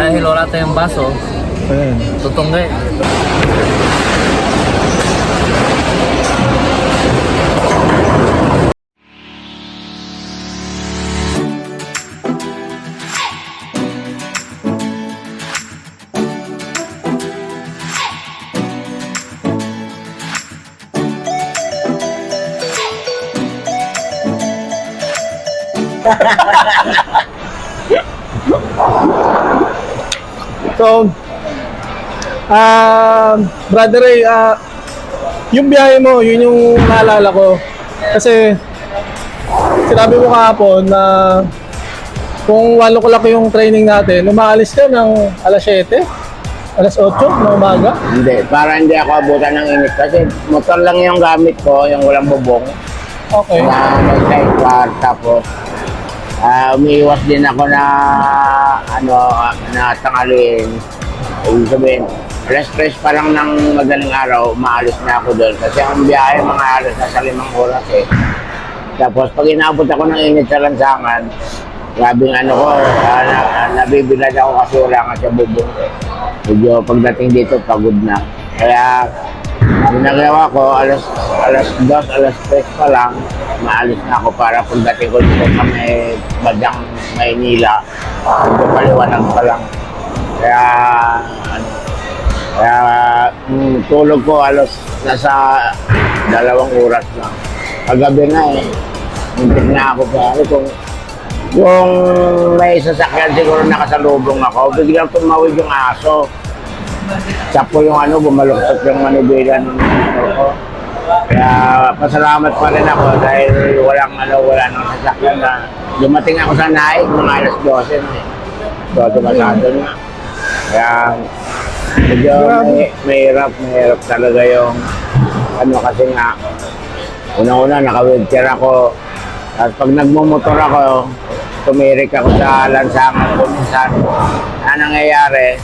Dahil wala tayong baso, Ayan. tutungge. So, ah, brother Ray, ah, yung biyahe mo, yun yung naalala ko. Kasi, sinabi mo kahapon na kung 8 o'clock yung training natin, umaalis ka ng alas 7, alas 8 ng umaga. Hindi, para hindi ako abutan ng init kasi motor lang yung gamit ko, yung walang bubong Okay. na may sidecar tapos ah, umiiwas din ako na ano na tangalin. Ibig sabihin, alas stress pa lang ng madaling araw, maalis na ako doon. Kasi ang biyahe mga alas nasa limang oras eh. Tapos pag inabot ako ng init sa lansangan, grabing ano ko, ah, na, nabibilad ako kasi wala nga sa bubong. Medyo pagdating dito, pagod na. Kaya, ginagawa ko, alas, alas dos, alas tres pa lang, maalis na ako para pagdating ko dito sa may badyang Maynila, paliwanag pa lang. Kaya, ano, kaya mm, tulog ko alos nasa dalawang oras lang. Kagabi na eh, muntik na ako pare kung yung may sasakyan siguro nakasalubong ako, biglang tumawid yung aso. Sapo yung ano, bumaluktot yung motor ko. Kaya pasalamat pa rin ako dahil walang ano, wala nang sasakyan na dumating ako sa naik mga alas 12 na eh. 12 pasado na. Kaya medyo may, mahirap, mahirap talaga yung ano kasi nga Una-una, naka-wheelchair ako. At pag nagmumotor ako, tumirik ako sa lansangan ko minsan. Ano nangyayari?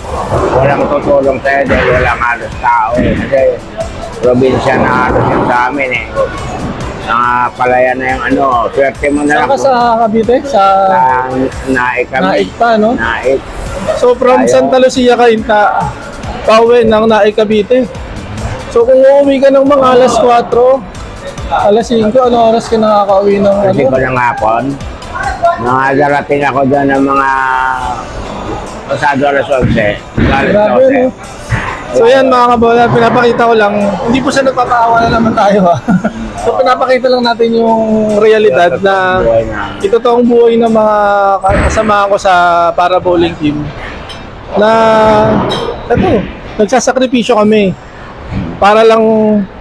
Walang tutulong sa'yo dahil walang halos tao. eh. Kasi probinsya na halos yung sa amin eh. Nakapalaya na yung ano, swerte mo na Saan lang. ka sa Cavite? Sa Sa naik kami. Naik pa, no? Naik. So from Ayaw. Santa Lucia ka inta pauwi ng Naik Cavite. So kung uuwi ka ng mga alas 4, alas 5, ano oras ka nakakauwi ng ano? Kasi ko ng hapon. Nakadarating ako dyan ng mga pasado alas 11. Alas Grabe, 12. no? So yan mga kabola, pinapakita ko lang, hindi po siya nagpapaawa na naman tayo ha. so pinapakita lang natin yung realidad na. ito toong buhay ng mga kasama ko sa para bowling team na ito, nagsasakripisyo kami para lang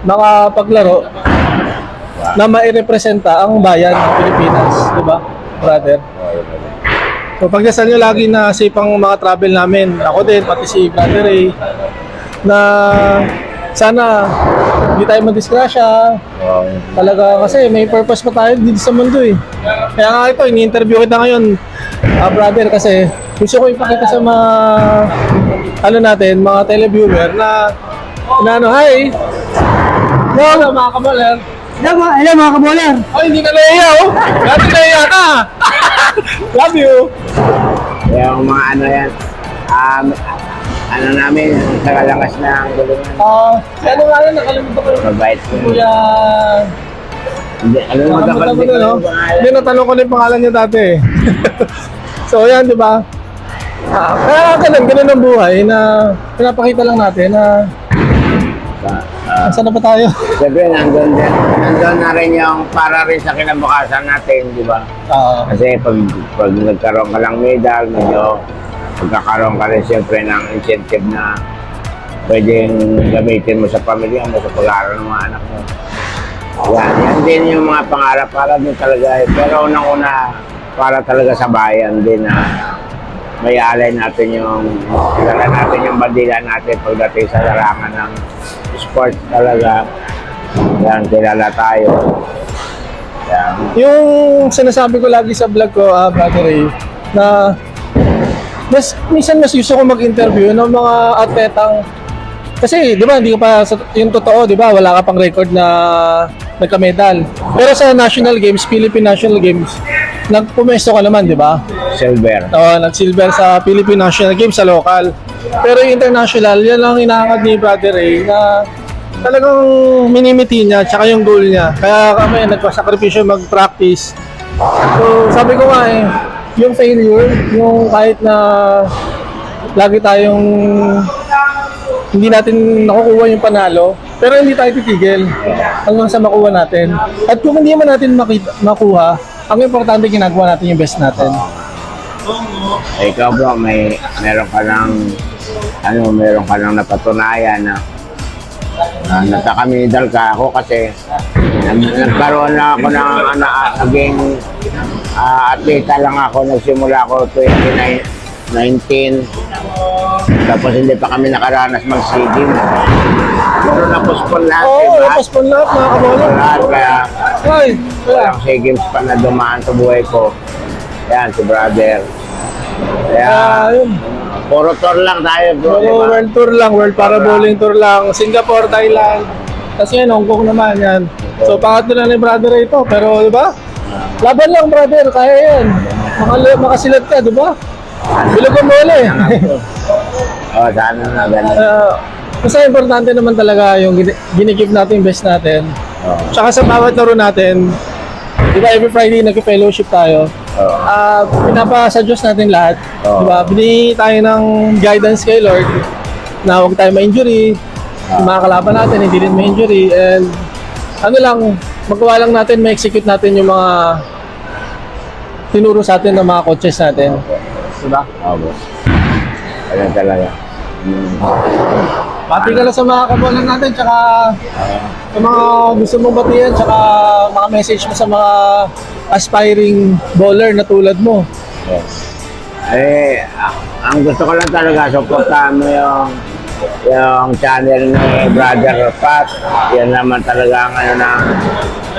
makapaglaro na mairepresenta ang bayan ng Pilipinas, di ba, brother? So pagdasal nyo lagi na safe ang mga travel namin. Ako din, pati si Brother Ray, na sana hindi tayo madisgrasya. Talaga kasi may purpose pa tayo dito sa mundo eh. Kaya nga ito, ini-interview kita ngayon, ah, brother, kasi gusto ko ipakita sa mga ano natin, mga televiewer na na ano, hi! Hello mga kabaler! Hello, mga- hello mga kaboler. Ay, hindi ka naiya oh! Dati naiya ka! Love you! Yung mga ano yan, um, ano namin, nakalakas na ang gulungan. Ah, si ano nga yun, nakalimutan ko yung Mabait ko. Kuya... Hindi, ano yung Nakalimutan ko na, no? Hindi, natanong ko na yung pangalan niya dati eh. so, yan, di ba? Ah, kaya ganun, ganun ang buhay na pinapakita lang natin na Uh, saan na ba tayo? Siyempre, nandun, din, nandun na rin yung para rin sa kinabukasan natin, di ba? Ah, Kasi pag, pag nagkaroon ka ng medal, medyo magkakaroon ka rin siyempre ng incentive na pwedeng gamitin mo sa pamilya mo, sa pag-aaral ng mga anak mo. Yan, yan din yung mga pangarap para din talaga. eh. Pero unang-una, para talaga sa bayan din na may alay natin yung dala natin yung bandila natin pagdating sa larangan ng sport talaga. Yan, kilala tayo. Yan. yung sinasabi ko lagi sa vlog ko, ah, Brother Ray, na mas, minsan mas gusto ko mag-interview ng mga atletang kasi, di ba, hindi ka pa, yung totoo, di ba, wala ka pang record na nagka-medal. Pero sa National Games, Philippine National Games, nagpumesto ka naman, di ba? Silver. Oo, nag-silver sa Philippine National Games sa local. Pero yung international, yan lang inaangad ni Brother Ray na talagang minimiti niya tsaka yung goal niya. Kaya kami nagpasakripisyo mag-practice. So sabi ko nga eh, yung failure, yung kahit na lagi tayong hindi natin nakukuha yung panalo, pero hindi tayo titigil hanggang sa makuha natin. At kung hindi man natin makita, makuha, ang importante ginagawa natin yung best natin. Ikaw bro, may meron ka ng ano, meron ka ng napatunayan na na nagkakamidal ka ako kasi nag- nagkaroon na ako ng ano, ah, naging ah, atleta lang ako nagsimula ako 2019 tapos hindi pa kami nakaranas mag-sigim pero napospon lahat Oo, diba? napos lahat mga kabola. lahat kaya Ay, kaya. walang sigims pa na dumaan sa buhay ko yan si brother kaya Ah, yun. Puro tour lang tayo bro Puro diba? world tour lang, world para bowling tour lang. Singapore, Thailand. Kasi yan, Hong Kong naman yan. So, pangatlo na ni brother ito. Pero, di ba? Laban lang, brother. Kaya yan. Makal makasilat ka, di ba? Bilog ang bola eh. oh sana na ganun Uh, basta importante naman talaga yung ginikip natin yung best natin. oh. Tsaka sa bawat laro natin, di ba every Friday nag-fellowship tayo. Oh. Ah, pinapasa Diyos natin lahat. Oo. Di ba? Binigay tayo ng guidance kay Lord na huwag tayo ma-injury. Yung mga kalaban natin, hindi rin ma-injury. And ano lang, magawa lang natin, ma-execute natin yung mga tinuro sa atin ng mga coaches natin. Diba? Oh, boss. Ganun talaga. Mm. Pati ka lang sa mga kabolan natin, tsaka sa mga gusto mong batiyan, tsaka mga message mo sa mga aspiring bowler na tulad mo. Yes. Eh, ang gusto ko lang talaga, supportahan mo yung yung channel ni Brother Pat. Yan naman talaga ang ano na,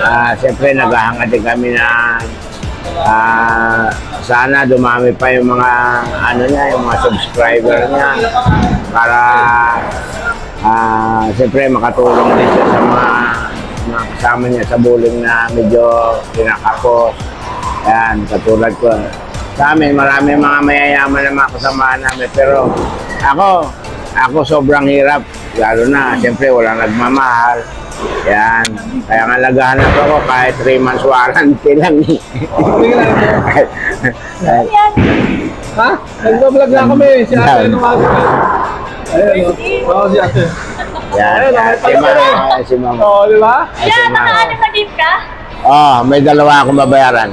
ah, siyempre naghahangad din kami na ah, sana dumami pa yung mga ano niya, yung mga subscriber niya para ah, siyempre makatulong din siya sa mga mga kasama niya sa bullying na medyo pinakapos. Yan, katulad ko. Sa amin, marami mga mayayaman na mga kasamahan namin. Pero ako, ako sobrang hirap. Lalo na, siyempre, walang nagmamahal. Yan. Kaya nga naghahanap ako kahit 3 months warranty lang. eh. Ha? Nagbablog na kami. Si ate nung ate. Ayun. Oo, si ate. Yan. Ayun, Si mama, si mama. Oo, di ba? Kaya naka-anim na team ka? Oh, may dalawa akong babayaran.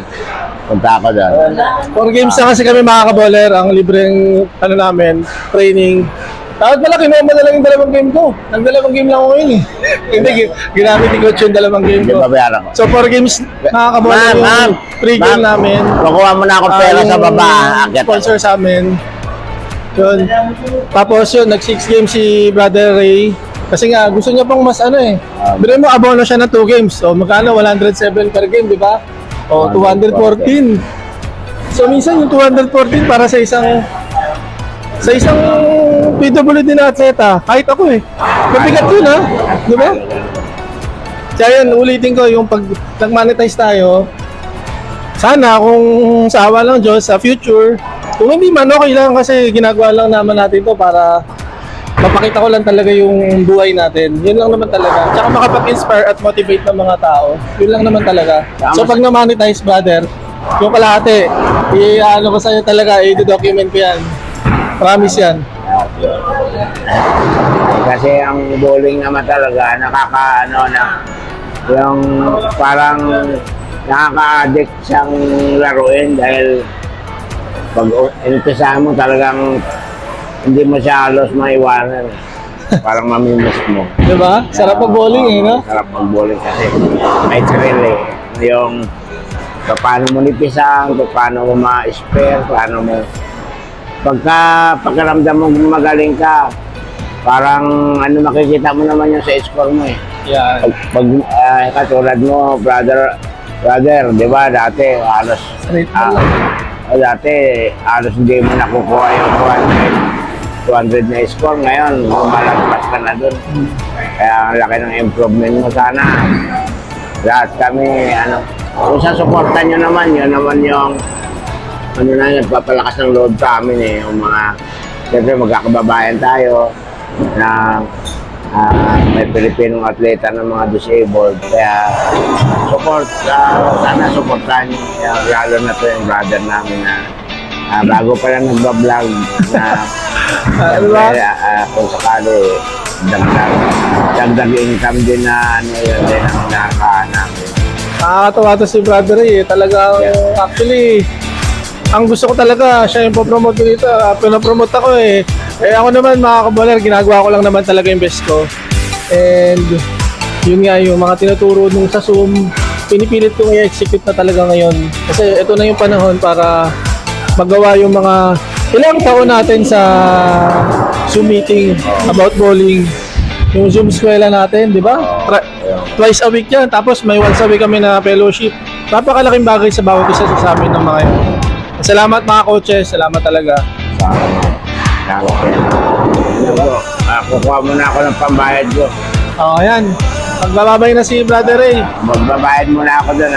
Punta ako doon. Four games na kasi kami mga kaboler. Ang libreng, ano namin, training. Dapat pala, kinuha mo na lang yung dalawang game ko. Nagdalawang game lang ako yun eh. Hindi, gi- ginamit ni Coach yung dalawang game ko. babayaran ko. So, four games, mga kaboler, Ma'am, ma'am. yung Ma'am, namin. Kukuha mo na ako pera Ah, sa yung baba. Akyat. Sponsor sa amin. Yun. Tapos yun, nag-six games si Brother Ray. Kasi nga, gusto niya pang mas ano eh. Um, mo, abono siya ng 2 games. So, magkano? 107 per game, di ba? O, 214. So, minsan yung 214 para sa isang sa isang PWD na atleta, kahit ako eh. Mabigat yun ha, di ba? Kaya yun, ulitin ko, yung pag nag-monetize tayo, sana kung sa awa lang Diyos sa future, kung hindi man okay lang kasi ginagawa lang naman natin to para mapakita ko lang talaga yung buhay natin. Yun lang naman talaga. Tsaka makapag-inspire at motivate ng mga tao. Yun lang naman talaga. So pag na-monetize, brother, yung kalahati, i-ano ko sa'yo talaga, i-document ko yan. Promise yan. Kasi ang bowling naman talaga, nakaka, ano, na, yung parang nakaka-addict siyang laruin dahil pag inumpisahan mo talagang hindi mo siya halos maiwanan. Parang mamimiss mo. Di ba? Sarap pag bowling eh, no? Sarap pag bowling kasi may thrill eh. Yung paano mo nipisan, paano mo ma-spare, paano mo... Pagka pakiramdam mo magaling ka, parang ano makikita mo naman yung sa score mo eh. Yan. Pag, pag ah, katulad mo, brother, brother, di ba, dati halos, lang. ah, dati halos hindi mo nakukuha yung 200, 200 na score. Ngayon, lumalagpas ka na dun. Kaya ang laki ng improvement mo sana. Lahat kami, ano, kung sa suporta nyo naman, yun naman yung ano na yun, papalakas ng loob sa amin eh, yung mga, siyempre magkakababayan tayo na ah, may Pilipinong atleta ng mga disabled. Kaya support, ah, sana supportahan nyo, Kaya lalo na to yung brother namin na ah, bago pa lang nagbablog na Ah, siyempre, ah, kung sakali dagdag, dagdag income din na ano yun din ang nakakaan namin. Nakakatawa to si Brother eh. Talaga, actually, ang gusto ko talaga, siya yung popromote ko dito. Uh, pinapromote ako eh. Eh ako naman mga kabaler, ginagawa ko lang naman talaga yung best ko. And yun nga yung mga tinuturo nung sa Zoom, pinipilit kong i-execute na talaga ngayon. Kasi ito na yung panahon para magawa yung mga ilang taon natin sa Zoom meeting about bowling. Yung Zoom eskwela natin, di ba? Tra- twice a week yan. Tapos may once a week kami na fellowship. Napakalaking bagay sa bawat isa sa amin ng mga yun. Salamat mga coaches. Salamat talaga. sa Tama ko yan. Po, ah, kukuha muna ako ng pambayad ko. O, ayan. Magbababay na si Brother Ray. Magbabayad muna ako doon.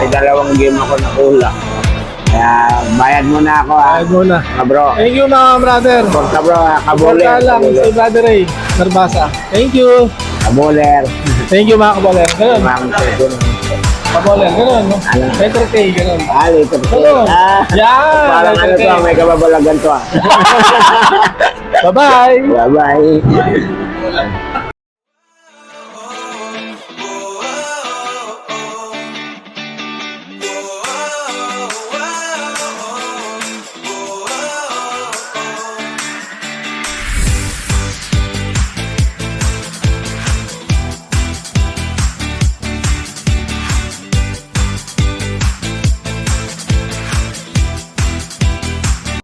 May dalawang game ako na kulang. Kaya bayad muna ako ha. Ayun muna. Mga bro. Thank you mga brother. Porta bro ha. Kabuler. Kabuler lang si Brother Ray. Narbasa. Thank you. Kabuler. Thank you mga kaboler. Ganun. Ma'am, Kaboler. Ganun. No? Ano? Letter K. Ganun. Ah, po. Ganun. Ah, Yan. Parang ano letter to, K. may kababalagan to ah. Bye-bye. Bye-bye.